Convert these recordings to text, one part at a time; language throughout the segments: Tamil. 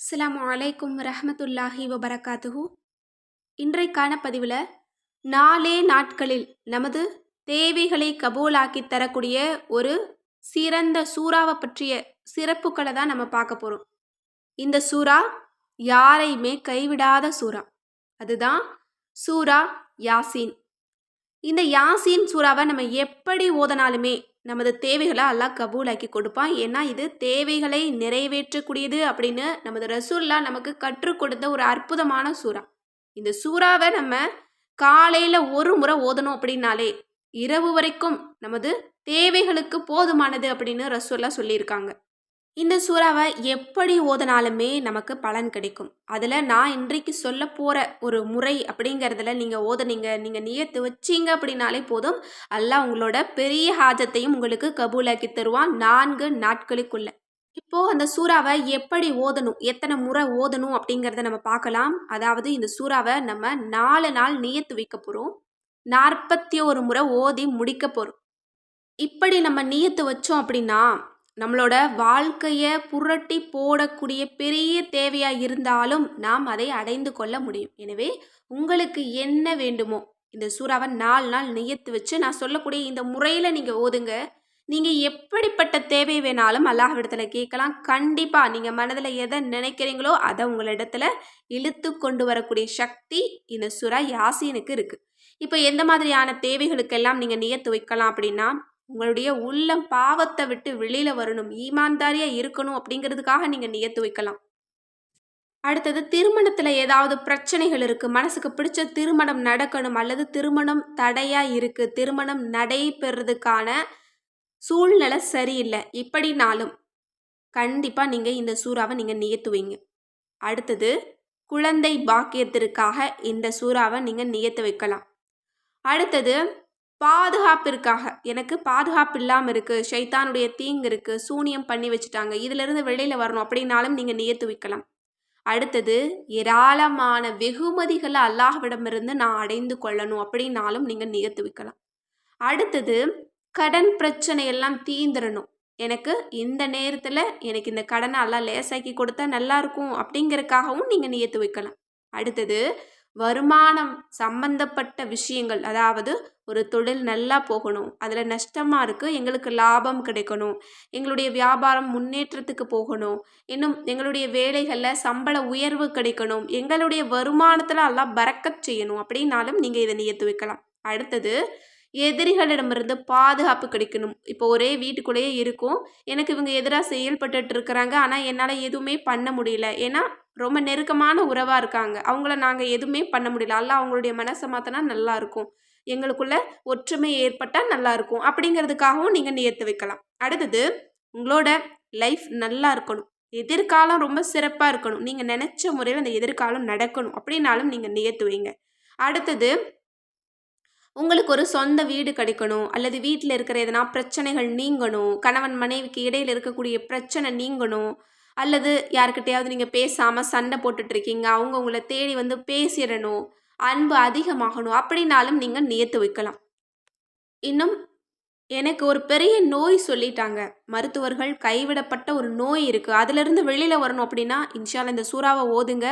அஸ்லாம் அலைக்கும் ரஹமத்துல்லாஹி வபரகாத்துஹு. இன்றைக்கான பதிவில் நாலே நாட்களில் நமது தேவைகளை கபூலாக்கி தரக்கூடிய ஒரு சிறந்த சூறாவை பற்றிய சிறப்புகளை தான் நம்ம பார்க்க போகிறோம் இந்த சூறா யாரையுமே கைவிடாத சூறா. அதுதான் சூரா யாசீன். இந்த யாசீன் சூறாவை நம்ம எப்படி ஓதனாலுமே நமது தேவைகளை அல்லாஹ் கபூலாக்கி கொடுப்பான். ஏன்னா இது தேவைகளை நிறைவேற்றக்கூடியது அப்படின்னு நமது ரசூல்லா நமக்கு கற்றுக் கொடுத்த ஒரு அற்புதமான சூறா. இந்த சூறாவை நம்ம காலையில் ஒரு முறை ஓதணும் அப்படின்னாலே இரவு வரைக்கும் நமது தேவைகளுக்கு போதுமானது அப்படின்னு ரசூல்லா சொல்லியிருக்காங்க. இந்த சூறாவை எப்படி ஓதுனாலுமே நமக்கு பலன் கிடைக்கும். அதில் நான் இன்றைக்கு சொல்ல போகிற ஒரு முறை அப்படிங்கிறதுல நீங்கள் ஓதனீங்க நீங்கள் நியத்து வச்சீங்க அப்படின்னாலே போதும். அல்லாஹ் உங்களோட பெரிய ஹாஜத்தையும் உங்களுக்கு கபூலாக்கி தருவான் நான்கு நாட்களுக்குள்ள. இப்போது அந்த சூறாவை எப்படி ஓதணும் எத்தனை முறை ஓதணும் அப்படிங்கிறத நம்ம பார்க்கலாம். அதாவது இந்த சூறாவை நம்ம நாலு நாள் நியத்து வைக்க போகிறோம் நாற்பத்தி ஒரு முறை ஓதி முடிக்க போகிறோம் இப்படி நம்ம நியத்து வச்சோம் அப்படின்னா நம்மளோட வாழ்க்கையை புரட்டி போடக்கூடிய பெரிய தேவையாக இருந்தாலும் நாம் அதை அடைந்து கொள்ள முடியும். எனவே உங்களுக்கு என்ன வேண்டுமோ இந்த சூறாவை நாலு நாள் நியத்து வச்சு நான் சொல்லக்கூடிய இந்த முறையில் நீங்கள் ஓதுங்க. நீங்கள் எப்படிப்பட்ட தேவை வேணாலும் அல்லாஹ்விடத்தில் கேட்கலாம். கண்டிப்பாக நீங்கள் மனதில் எதை நினைக்கிறீங்களோ அதை உங்களிடத்துல இழுத்து கொண்டு வரக்கூடிய சக்தி இந்த சுறா யாசீனுக்கு இருக்குது இப்போ எந்த மாதிரியான தேவைகளுக்கெல்லாம் நீங்கள் நியத்து வைக்கலாம் அப்படின்னா உங்களுடைய உள்ளம் பாவத்தை விட்டு வெளியில் வரணும் ஈமான்தாரியாக இருக்கணும் அப்படிங்கிறதுக்காக நீங்கள் நியத்து வைக்கலாம். அடுத்தது திருமணத்தில் ஏதாவது பிரச்சனைகள் இருக்குது மனசுக்கு பிடிச்ச திருமணம் நடக்கணும் அல்லது திருமணம் தடையாக இருக்குது திருமணம் நடைபெறதுக்கான சூழ்நிலை சரியில்லை இப்படினாலும் கண்டிப்பாக நீங்கள் இந்த சூறாவை நீங்கள் நியத்துவீங்க அடுத்தது குழந்தை பாக்கியத்திற்காக இந்த சூறாவை நீங்கள் நியத்து வைக்கலாம். அடுத்தது பாதுகாப்பிற்காக. எனக்கு பாதுகாப்பு இல்லாமல் இருக்குது ஷைத்தானுடைய தீங்கு இருக்குது சூனியம் பண்ணி வச்சுட்டாங்க. இதிலிருந்து வெளியில் வரணும் அப்படின்னாலும் நீங்கள் நியத்து வைக்கலாம். அடுத்தது ஏராளமான வெகுமதிகளை அல்லாஹ்விடமிருந்து நான் அடைந்து கொள்ளணும் அப்படின்னாலும் நீங்கள் நியத்து வைக்கலாம். அடுத்தது கடன் பிரச்சனை எல்லாம் தீந்துடணும் எனக்கு இந்த நேரத்தில் எனக்கு இந்த கடனை எல்லாம் லேசாக்கி கொடுத்தா நல்லாயிருக்கும் அப்படிங்கிறதுக்காகவும் நீங்கள் நியத்து வைக்கலாம். அடுத்தது வருமானம் சம்பந்தப்பட்ட விஷயங்கள். அதாவது ஒரு தொழில் நல்லா போகணும். அதில் நஷ்டமாக இருக்குது எங்களுக்கு லாபம் கிடைக்கணும். எங்களுடைய வியாபாரம் முன்னேற்றத்துக்கு போகணும். இன்னும் எங்களுடைய வேலைகளில் சம்பள உயர்வு கிடைக்கணும். எங்களுடைய வருமானத்தில் எல்லாம் பறக்கச் செய்யணும். அப்படின்னாலும் நீங்கள் இதை நியத்து வைக்கலாம். அடுத்தது எதிரிகளிடமிருந்து பாதுகாப்பு கிடைக்கணும். இப்போ ஒரே வீட்டுக்குள்ளேயே இருக்கும். எனக்கு இவங்க எதிராக செயல்பட்டு இருக்கிறாங்க. ஆனால் என்னால் எதுவுமே பண்ண முடியல. ஏன்னா ரொம்ப நெருக்கமான உறவாக இருக்காங்க. அவங்கள நாங்கள் எதுவுமே பண்ண முடியல. அல்ல அவங்களுடைய மனசை மாற்றினா நல்லாயிருக்கும் எங்களுக்குள்ள ஒற்றுமை ஏற்பட்டால் நல்லாயிருக்கும் அப்படிங்கிறதுக்காகவும் நீங்கள் நேர்த்து வைக்கலாம். அடுத்தது உங்களோட லைஃப் நல்லா இருக்கணும். எதிர்காலம் ரொம்ப சிறப்பாக இருக்கணும். நீங்கள் நினச்ச முறையில் அந்த எதிர்காலம் நடக்கணும். அப்படின்னாலும் நீங்கள் நேர்த்து வைங்க. அடுத்தது உங்களுக்கு ஒரு சொந்த வீடு கிடைக்கணும். அல்லது வீட்டில் இருக்கிற எதனா பிரச்சனைகள் நீங்கணும். கணவன் மனைவிக்கு இடையில் இருக்கக்கூடிய பிரச்சனை நீங்கணும். அல்லது யாருக்கிட்டையாவது நீங்கள் பேசாமல் சண்டை போட்டுட்ருக்கீங்க அவங்க உங்களை தேடி வந்து பேசிடணும். அன்பு அதிகமாகணும் அப்படின்னாலும் நீங்கள் நியத்து வைக்கலாம். இன்னும் எனக்கு ஒரு பெரிய நோய் சொல்லிட்டாங்க. மருத்துவர்கள் கைவிடப்பட்ட ஒரு நோய் இருக்குது அதிலிருந்து வெளியில் வரணும் அப்படின்னா இன்ஷால இந்த சூறாவை ஓதுங்க.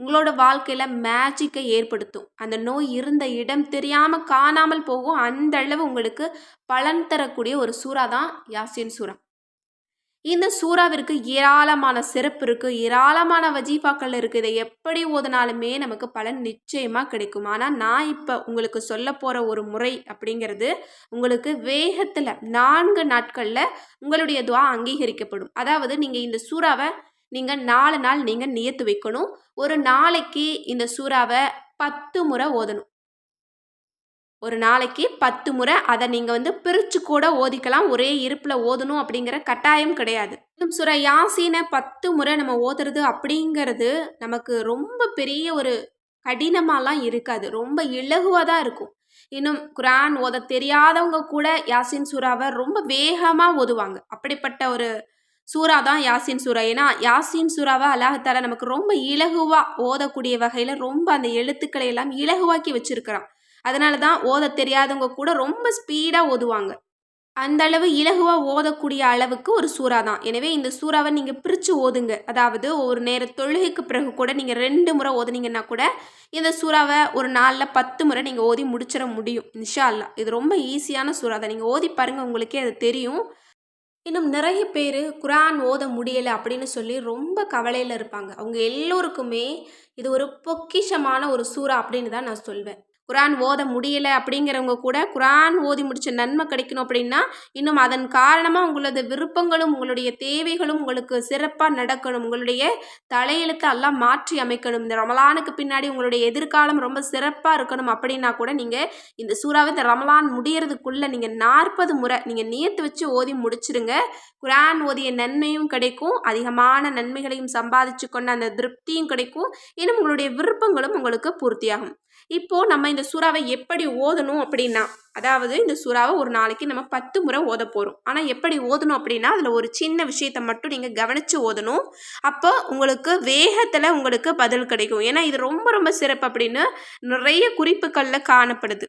உங்களோட வாழ்க்கையில் மேஜிக்கை ஏற்படுத்தும். அந்த நோய் இருந்த இடம் தெரியாமல் காணாமல் போகும். அந்த அளவு உங்களுக்கு பலன் தரக்கூடிய ஒரு சூறா தான் யாசின் சூறா. இந்த சூறாவிற்கு ஏராளமான சிறப்பு இருக்குது ஏராளமான வஜீஃபாக்கள் இருக்குது இதை எப்படி ஓதுனாலுமே நமக்கு பலன் நிச்சயமாக கிடைக்கும். ஆனால் நான் இப்போ உங்களுக்கு சொல்ல போகிற ஒரு முறை அப்படிங்கிறது உங்களுக்கு வேகத்தில் நான்கு நாட்களில் உங்களுடைய துவா அங்கீகரிக்கப்படும். அதாவது நீங்கள் இந்த சூறாவை நீங்கள் நாலு நாள் நீங்கள் நியத்து வைக்கணும். ஒரு நாளைக்கு இந்த சூறாவை பத்து முறை ஓதணும். ஒரு நாளைக்கு பத்து முறை அதை நீங்கள் வந்து பிரித்து கூட ஓதிக்கலாம். ஒரே இருப்பில் ஓதணும் அப்படிங்கிற கட்டாயம் கிடையாது. இன்னும் சுர யாசினை பத்து முறை நம்ம ஓதுறது அப்படிங்கிறது நமக்கு ரொம்ப பெரிய ஒரு கடினமாலாம் இருக்காது. ரொம்ப இலகுவாக தான் இருக்கும். இன்னும் குரான் ஓத தெரியாதவங்க கூட யாசின் சூறாவை ரொம்ப வேகமாக ஓதுவாங்க. அப்படிப்பட்ட ஒரு சூறா தான் யாசின் சூறா. ஏன்னா யாசின் சூறாவை அல்லாஹால நமக்கு ரொம்ப இலகுவாக ஓதக்கூடிய வகையில் ரொம்ப அந்த எழுத்துக்களை எல்லாம் இலகுவாக்கி வச்சிருக்கிறான். அதனால தான் ஓத தெரியாதவங்க கூட ரொம்ப ஸ்பீடாக ஓதுவாங்க. அந்த அளவு இலகுவாக ஓதக்கூடிய அளவுக்கு ஒரு சூறா தான். எனவே இந்த சூறாவை நீங்கள் பிரித்து ஓதுங்க. அதாவது ஒரு நேர தொழுகைக்கு பிறகு கூட நீங்கள் ரெண்டு முறை ஓதுனீங்கன்னா கூட இந்த சூறாவை ஒரு நாளில் பத்து முறை நீங்கள் ஓதி முடிச்சிட முடியும். இன்ஷா அல்லா இது ரொம்ப ஈஸியான சூறா தான். நீங்கள் ஓதி பாருங்கள் உங்களுக்கே அது தெரியும். இன்னும் நிறைய பேர் குரான் ஓத முடியலை அப்படின்னு சொல்லி ரொம்ப கவலையில் இருப்பாங்க. அவங்க எல்லோருக்குமே இது ஒரு பொக்கிஷமான ஒரு சூறா அப்படின்னு தான் நான் சொல்வேன். குரான் ஓத முடியலை அப்படிங்கிறவங்க கூட குரான் ஓதி முடித்த நன்மை கிடைக்கணும் அப்படின்னா இன்னும் அதன் காரணமாக உங்களது விருப்பங்களும் உங்களுடைய தேவைகளும் உங்களுக்கு சிறப்பாக நடக்கணும். உங்களுடைய தலையெழுத்து எல்லாம் மாற்றி அமைக்கணும். இந்த ரமலானுக்கு பின்னாடி உங்களுடைய எதிர்காலம் ரொம்ப சிறப்பாக இருக்கணும் அப்படின்னா கூட நீங்கள் இந்த சூறாவை இந்த ரமலான் முடியறதுக்குள்ளே நீங்கள் நாற்பது முறை நீங்கள் நேர்த்து வச்சு ஓதி முடிச்சிருங்க. குரான் ஓதிய நன்மையும் கிடைக்கும். அதிகமான நன்மைகளையும் சம்பாதிச்சு கொண்ட அந்த திருப்தியும் கிடைக்கும். இன்னும் உங்களுடைய விருப்பங்களும் உங்களுக்கு பூர்த்தியாகும். இப்போது நம்ம இந்த சூறாவை எப்படி ஓதணும் அப்படின்னா அதாவது இந்த சூறாவை ஒரு நாளைக்கு நம்ம பத்து முறை ஓத போகிறோம் ஆனால் எப்படி ஓதணும் அப்படின்னா அதில் ஒரு சின்ன விஷயத்தை மட்டும் நீங்கள் கவனித்து ஓதணும். அப்போ உங்களுக்கு வேகத்தில் உங்களுக்கு பதில் கிடைக்கும். ஏன்னா இது ரொம்ப ரொம்ப சிறப்பு அப்படின்னு நிறைய குறிப்புகளில் காணப்படுது.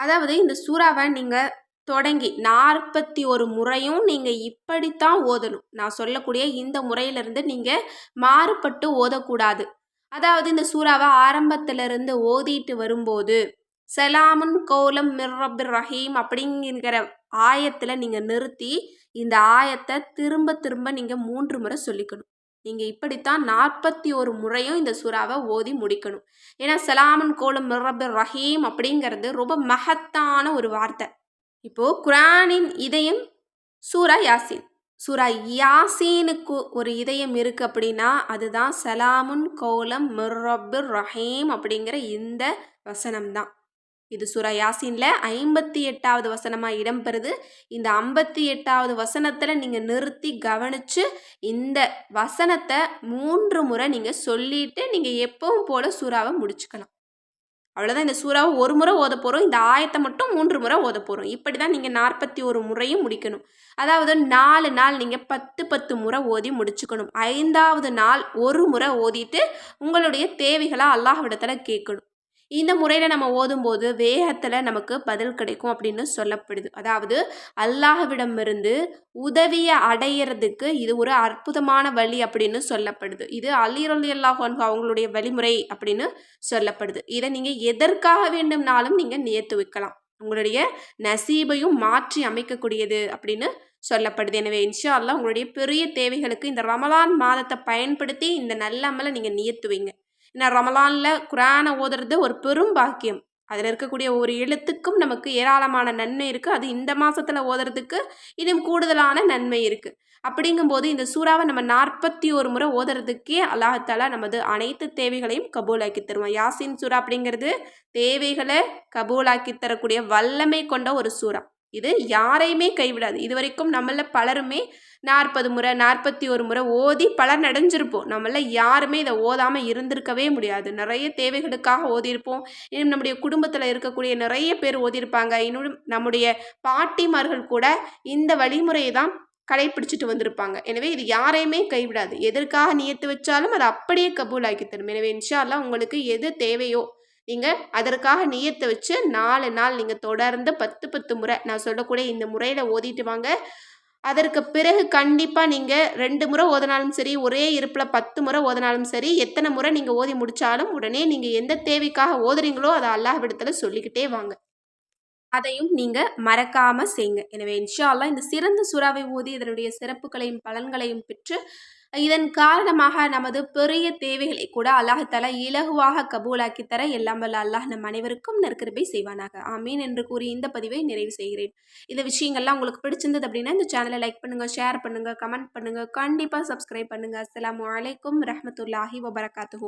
அதாவது இந்த சூறாவை நீங்கள் தொடங்கி நாற்பத்தி ஒரு முறையும் நீங்கள் இப்படித்தான் ஓதணும். நான் சொல்லக்கூடிய இந்த முறையிலிருந்து நீங்கள் மாறுபட்டு ஓதக்கூடாது. அதாவது இந்த சூறாவை ஆரம்பத்திலிருந்து ஓதிட்டு வரும்போது சலாமுன் கோலம் மிர்ரபிர் ரஹீம் அப்படிங்கிற ஆயத்தில் நீங்கள் நிறுத்தி இந்த ஆயத்தை திரும்ப திரும்ப நீங்கள் மூன்று முறை சொல்லிக்கணும். நீங்கள் இப்படித்தான் நாற்பத்தி ஒரு முறையும் இந்த சுறாவை ஓதி முடிக்கணும். ஏன்னா சலாமன் கோலம் மிர்ரபிர் ரஹீம் அப்படிங்கிறது ரொம்ப மகத்தான ஒரு வார்த்தை. இப்போது குரானின் இதயம் சூரா யாசின். சூரா யாசீனுக்கு ஒரு இதயம் இருக்குது அப்படின்னா அதுதான் சலாமுன் கோலம் மிர்ரபிர் ரஹீம் அப்படிங்கிற இந்த வசனம் தான் இது சுரா யாசீனில் ஐம்பத்தி எட்டாவது வசனமாக இடம்பெறுது. இந்த ஐம்பத்தி எட்டாவது வசனத்தில் நீங்கள் நிறுத்தி கவனித்து இந்த வசனத்தை மூன்று முறை நீங்கள் சொல்லிவிட்டு நீங்கள் எப்பவும் போல் சுறாவை முடிச்சுக்கலாம். அவ்வளோதான் இந்த சூறாவை ஒரு முறை ஓத போகிறோம் இந்த ஆயத்தை மட்டும் மூன்று முறை ஓத போகிறோம் இப்படி தான் நீங்கள் நாற்பத்தி ஒரு முறையும் முடிக்கணும். அதாவது நாலு நாள் நீங்கள் பத்து பத்து முறை ஓதி முடிச்சுக்கணும். ஐந்தாவது நாள் ஒரு முறை ஓதிட்டு உங்களுடைய தேவைகளை அல்லாஹ்விடத்தில் கேட்கணும். இந்த முறையில் நம்ம ஓதும்போது வேகத்தில் நமக்கு பதில் கிடைக்கும் அப்படின்னு சொல்லப்படுது. அதாவது அல்லாஹ்விடமிருந்து உதவியை அடையிறதுக்கு இது ஒரு அற்புதமான வழி அப்படின்னு சொல்லப்படுது. இது அலிரலி அல்லாஹ் அவங்களுடைய வழிமுறை அப்படின்னு சொல்லப்படுது. இதை நீங்கள் எதற்காக வேண்டும்னாலும் நீங்கள் நேர்த்து வைக்கலாம். உங்களுடைய நசீபையும் மாற்றி அமைக்கக்கூடியது அப்படின்னு சொல்லப்படுது. எனவே இன்ஷா அல்லா உங்களுடைய பெரிய தேவைகளுக்கு இந்த ரமலான் மாதத்தை பயன்படுத்தி இந்த நல்ல அமலை நீங்கள் நியத்துவீங்க ஏன்னா ரமலானில் குரானை ஓதுறது ஒரு பெரும் பாக்கியம். அதில் இருக்கக்கூடிய ஒரு எழுத்துக்கும் நமக்கு ஏராளமான நன்மை இருக்குது அது இந்த மாதத்தில் ஓதுறதுக்கு இன்னும் கூடுதலான நன்மை இருக்குது அப்படிங்கும்போது இந்த சூறாவை நம்ம நாற்பத்தி ஒரு முறை ஓதுறதுக்கே அல்லாஹாலா நமது அனைத்து தேவைகளையும் கபூலாக்கி தருவோம் யாசின் சூறா அப்படிங்கிறது தேவைகளை கபூலாக்கி தரக்கூடிய வல்லமை கொண்ட ஒரு சூறா. இது யாரையுமே கைவிடாது. இது வரைக்கும் நம்மள பலருமே நாற்பது முறை நாற்பத்தி ஒரு முறை ஓதி பலர் நடைஞ்சிருப்போம். நம்மள யாருமே இதை ஓதாமல் இருந்திருக்கவே முடியாது. நிறைய தேவைகளுக்காக ஓதியிருப்போம். இன்னும் நம்முடைய குடும்பத்தில் இருக்கக்கூடிய நிறைய பேர் ஓதியிருப்பாங்க. இன்னும் நம்முடைய பாட்டிமார்கள் கூட இந்த வழிமுறையை தான் கடைப்பிடிச்சிட்டு வந்திருப்பாங்க. எனவே இது யாரையுமே கைவிடாது. எதற்காக நியத்து வச்சாலும் அதை அப்படியே கபூலாக்கி தரும் எனவே இன்ஷால்லாம் உங்களுக்கு எது தேவையோ நீங்கள் அதற்காக நியத்தை வச்சு நாலு நாள் நீங்கள் தொடர்ந்து பத்து பத்து முறை நான் சொல்லக்கூடிய இந்த முறையில் ஓதிட்டு வாங்க. அதற்கு பிறகு கண்டிப்பாக நீங்கள் ரெண்டு முறை ஓதினாலும் சரி ஒரே இருப்பில் பத்து முறை ஓதினாலும் சரி எத்தனை முறை நீங்கள் ஓதி முடித்தாலும் உடனே நீங்கள் எந்த தேவைக்காக ஓதுறீங்களோ அதை அல்லாஹ் விடத்தில் சொல்லிக்கிட்டே வாங்க. அதையும் நீங்கள் மறக்காமல் செய்யுங்க எனவே இன்ஷா அல்லா இந்த சிறந்த சுறாவை ஓதி இதனுடைய சிறப்புகளையும் பலன்களையும் பெற்று இதன் காரணமாக நமது பெரிய தேவைகளை கூட அல்லாஹால இலகுவாக கபூலாக்கி தர எல்லாம் வல்ல அல்லாஹ் நம் அனைவருக்கும் நற்கிருப்பை செய்வானாக. ஆமீன் என்று கூறி இந்த பதிவை நிறைவு செய்கிறேன். இந்த விஷயங்கள்லாம் உங்களுக்கு பிடிச்சிருந்தது அப்படின்னா இந்த சேனலை லைக் பண்ணுங்கள் ஷேர் பண்ணுங்கள் கமெண்ட் பண்ணுங்கள் கண்டிப்பாக சப்ஸ்கிரைப் பண்ணுங்கள் அஸ்லாம் வலைக்கம் ரஹமத்துல்லாஹி வபரகாத்து